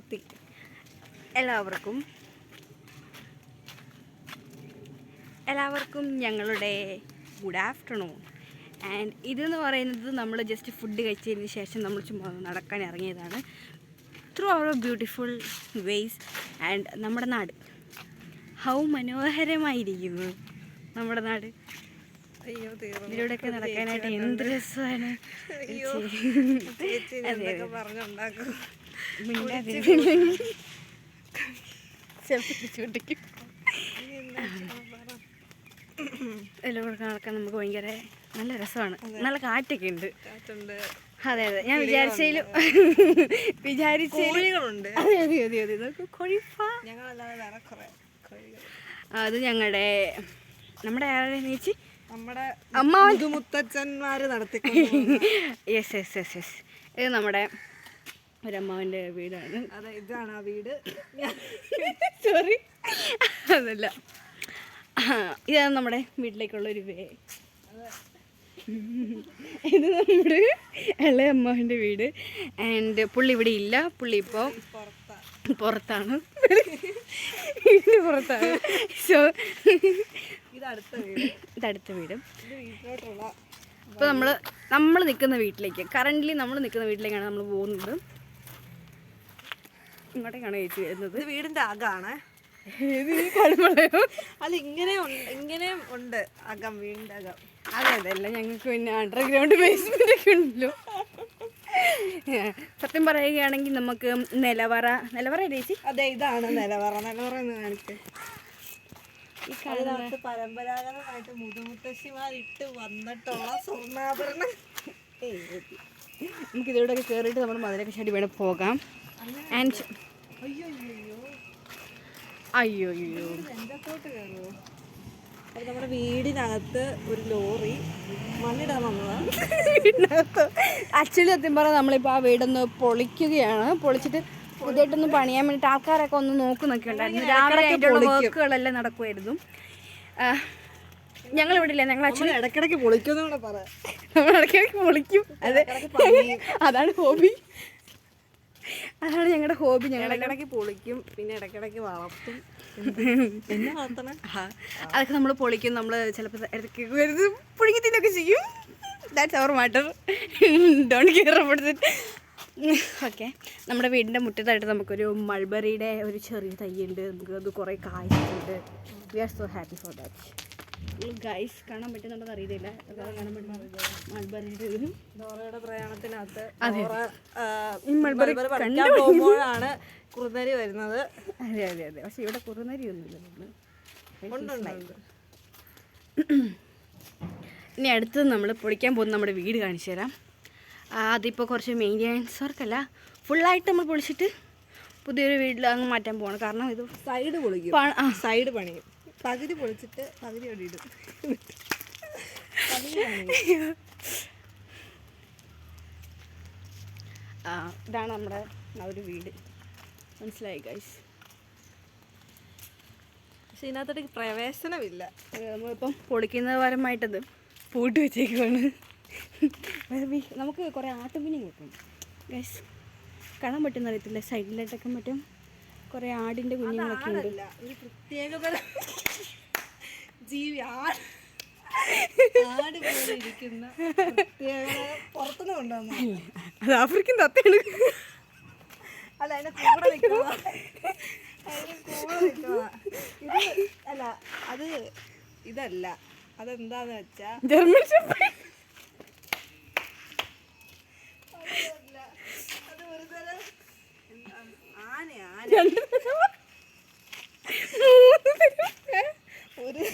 കത്തി എല്ലാവർക്കും എല്ലാവർക്കും ഞങ്ങളുടെ ഗുഡ് ആഫ്റ്റർനൂൺ ആൻഡ് ഇതെന്ന് പറയുന്നത് നമ്മൾ ജസ്റ്റ് ഫുഡ് കഴിച്ചതിന് ശേഷം നമ്മൾ ചുമ്മാ നടക്കാൻ ഇറങ്ങിയതാണ്. Through our beautiful ways and നമ്മുടെ നാട്. ഹൗ മനോഹരമായിരിക്കുന്നു നമ്മുടെ നാട്. ഇതിലൂടെയൊക്കെ നടക്കാനായിട്ട് എന്ത് രസമാണ്. അയ്യോ നടക്കാൻ നമുക്ക് ഭയങ്കര നല്ല രസമാണ്. നല്ല കാറ്റൊക്കെ ഉണ്ട്. അതെ അതെ. ഞാൻ വിചാരിച്ചതിലും വിചാരിച്ച കോഴികളുണ്ട്. അതെ അതെ അതെ അതെ. നോക്കൂ കൊഴിഫ ഞങ്ങളല്ലാതെ വേറെ കുറെ അത് ഞങ്ങളുടെ നമ്മുടെ ചേച്ചി? നമ്മുടെ അമ്മ മുത്തച്ഛന്മാര് നടത്തി യെസ് യെസ് യെസ് യെസ് ഇത് നമ്മുടെ ഒരമ്മാവന്റെ വീടാണ്. അതെ ഇതാണ് ആ വീട്. സോറി അതല്ല. ഇതാണ് നമ്മുടെ വീട്ടിലേക്കുള്ള ഒരു വേ ഇത് നമ്മുടെ ഇളയമ്മാവിന്റെ വീട്. ആൻഡ് പുള്ളി ഇവിടെ ഇല്ല. പുള്ളി ഇപ്പോൾ പുറത്താ പുറത്താണ്. വീട് പുറത്താണ്. സോ ഇത് അടുത്ത വീട്. ഇപ്പോൾ നമ്മൾ നമ്മൾ നിൽക്കുന്ന വീട്ടിലേക്ക് കറന്റ്ലി നമ്മൾ നിൽക്കുന്ന വീട്ടിലേക്കാണ് നമ്മൾ പോകുന്നത്. ഇങ്ങോട്ടേക്കാണ് ചേച്ചി വരുന്നത്. ഇത് വീടിന്റെ അകാണ് അത് ഇങ്ങനെ ഉണ്ട് ഇങ്ങനെ ഉണ്ട് അകം വീടിന്റെ അകം. അതെ അതെ അല്ല ഞങ്ങൾക്ക് പിന്നെ അണ്ടർഗ്രൗണ്ട് ബേസ്മെന്റ് ഒക്കെ ഉണ്ടല്ലോ. സത്യം പറയുകയാണെങ്കിൽ നമുക്ക് നിലവറ നിലവറ ചേച്ചി? അതെ ഇതാണ് നിലവറ. നിലവറ എന്ന് കാണിച്ച് ഈ കാലത്ത് പരമ്പരാഗതമായിട്ട് മുതുമുത്തശ്ശിമാരിട്ട് വന്നിട്ടുള്ള സ്വർണാഭരണം നമുക്ക് ഇതിലൂടെ കയറിയിട്ട് നമ്മൾ മധുരക്കശാടി വേണം പോകാം. ആൻഡ് അയ്യോ അയ്യോ നമ്മുടെ വീടിനകത്ത് ഒരു ലോറി മണ്ണിടാൻ വന്നതാണ് ആക്ച്വലി സത്യം പറഞ്ഞാൽ നമ്മളിപ്പോൾ ആ വീടൊന്ന് പൊളിക്കുകയാണ്. പൊളിച്ചിട്ട് പുതിയതായിട്ടൊന്ന് പണിയാൻ വേണ്ടിയിട്ട് ആൾക്കാരൊക്കെ ഒന്ന് നോക്കുന്നൊക്കെ ഉണ്ടായിരുന്നു. രാവിലെ അതിന്റെ വർക്കുകളെല്ലാം നടക്കുമായിരുന്നു ഞങ്ങൾ ഇവിടെ ഇല്ല. ഞങ്ങൾ ആക്ച്വലി ഇടയ്ക്കിടയ്ക്ക് പറ നമ്മൾ ഇടയ്ക്കിടയ്ക്ക് പൊളിക്കും. അതെ. അതാണ് ഹോബി അതാണ് ഞങ്ങളുടെ ഹോബി. ഞങ്ങൾ ഇടയ്ക്കിടയ്ക്ക് പൊളിക്കും പിന്നെ ഇടയ്ക്കിടയ്ക്ക് വളർത്തും. പിന്നെ വളർത്തണം. അതൊക്കെ നമ്മൾ പൊളിക്കും. നമ്മൾ ചിലപ്പോൾ ഇടയ്ക്ക് പുഴുങ്ങി തിന്നൊക്കെ ചെയ്യും. That's our matter don't care about okay നമ്മുടെ വീടിന്റെ മുറ്റത്തായിട്ട് നമുക്കൊരു മൾബറിയുടെ ഒരു ചെറിയ തൈയുണ്ട്. നമുക്ക് അത് കുറേ കായ്ച്ചിട്ടുണ്ട്. We are so happy for that guys കാണാൻ പറ്റുന്നുണ്ടെന്ന് അറിയത്തില്ല. മൾബറിയുടെ ഒരു ഡോറയുടെ പ്രയാണത്തിനകത്ത് പോകുമ്പോഴാണ് കുറുനരി വരുന്നത്. അതെ അതെ അതെ. പക്ഷേ ഇവിടെ കുറുനരി ഒന്നുമില്ല. ഇനി അടുത്ത് നമ്മൾ പൊളിക്കാൻ പോകുന്ന നമ്മുടെ വീട് കാണിച്ചു തരാം. അതിപ്പോൾ കുറച്ച് മെയിന്റെനൻസ് വർക്കല്ല. ഫുള്ളായിട്ട് നമ്മൾ പൊളിച്ചിട്ട് പുതിയൊരു വീട്ടിൽ അങ്ങ് മാറ്റാൻ പോകണം കാരണം ഇത് സൈഡ് പൊളിക്കും. സൈഡ് പണിയും. പകുതി പൊളിച്ചിട്ട് പകുതി അവിടെ ഇടും. ആ, ഇതാണ് നമ്മുടെ ആ ഒരു വീട്. മനസ്സിലായി ഗൈസ് പക്ഷെ ഇതിനകത്തോട്ട് പ്രവേശനമില്ല. നമ്മളിപ്പം പൊളിക്കുന്ന പരമായിട്ടത് പൂട്ട് വെച്ചേക്കുവാണ്. നമുക്ക് കുറേ ആട്ടുപിനി കിട്ടും ഗൈസ് കാണാൻ പറ്റുന്ന അറിയത്തില്ല? സൈഡിലായിട്ടൊക്കെ മറ്റും കുറേ ആടിന്റെ കുഞ്ഞുങ്ങളൊക്കെ ഉണ്ട്. ഒരു പ്രത്യേക ജീവി ആട്. ആട് പോലെ ഇരിക്കുന്ന പുറത്തുനിന്ന് കൊണ്ടുവന്നു അത് ആഫ്രിക്കൻ തത്തയാണ്. അല്ല അതിനെ കൂടെ നിൽക്കുക അതിന്റെ കൂടെ നിൽക്കുക ഇത് അല്ല അത് ഇതല്ല. അതെന്താന്ന് വെച്ചാ ജർമ്മൻ ഷെപ്പേർഡ് അതല്ല. അത് ഒരു തരം എന്താ, രണ്ട് തരം. ഒരു.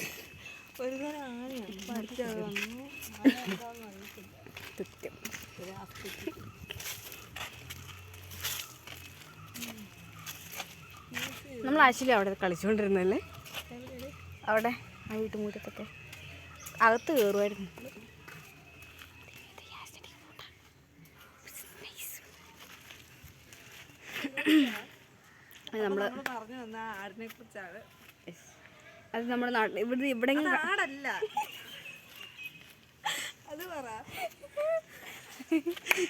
നമ്മൾ ആശില അവിടെ കളിച്ചുകൊണ്ടിരുന്നല്ലേ അവിടെ ആ വീട്ടുമുറ്റത്തൊക്കെ അകത്ത് കയറുമായിരുന്നു നമ്മൾ പറഞ്ഞു വന്ന ആടിനെ കുറിച്ചാണ്. അത് നമ്മുടെ നാട്ടിൽ ഇവിടെ ഇവിടെ ആടല്ല. അത് പറ.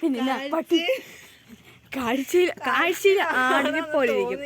പിന്നെ പട്ടി കാഴ്ചയിൽ കാഴ്ചയിൽ ആടിനെ പോലെ ഇരിക്കും.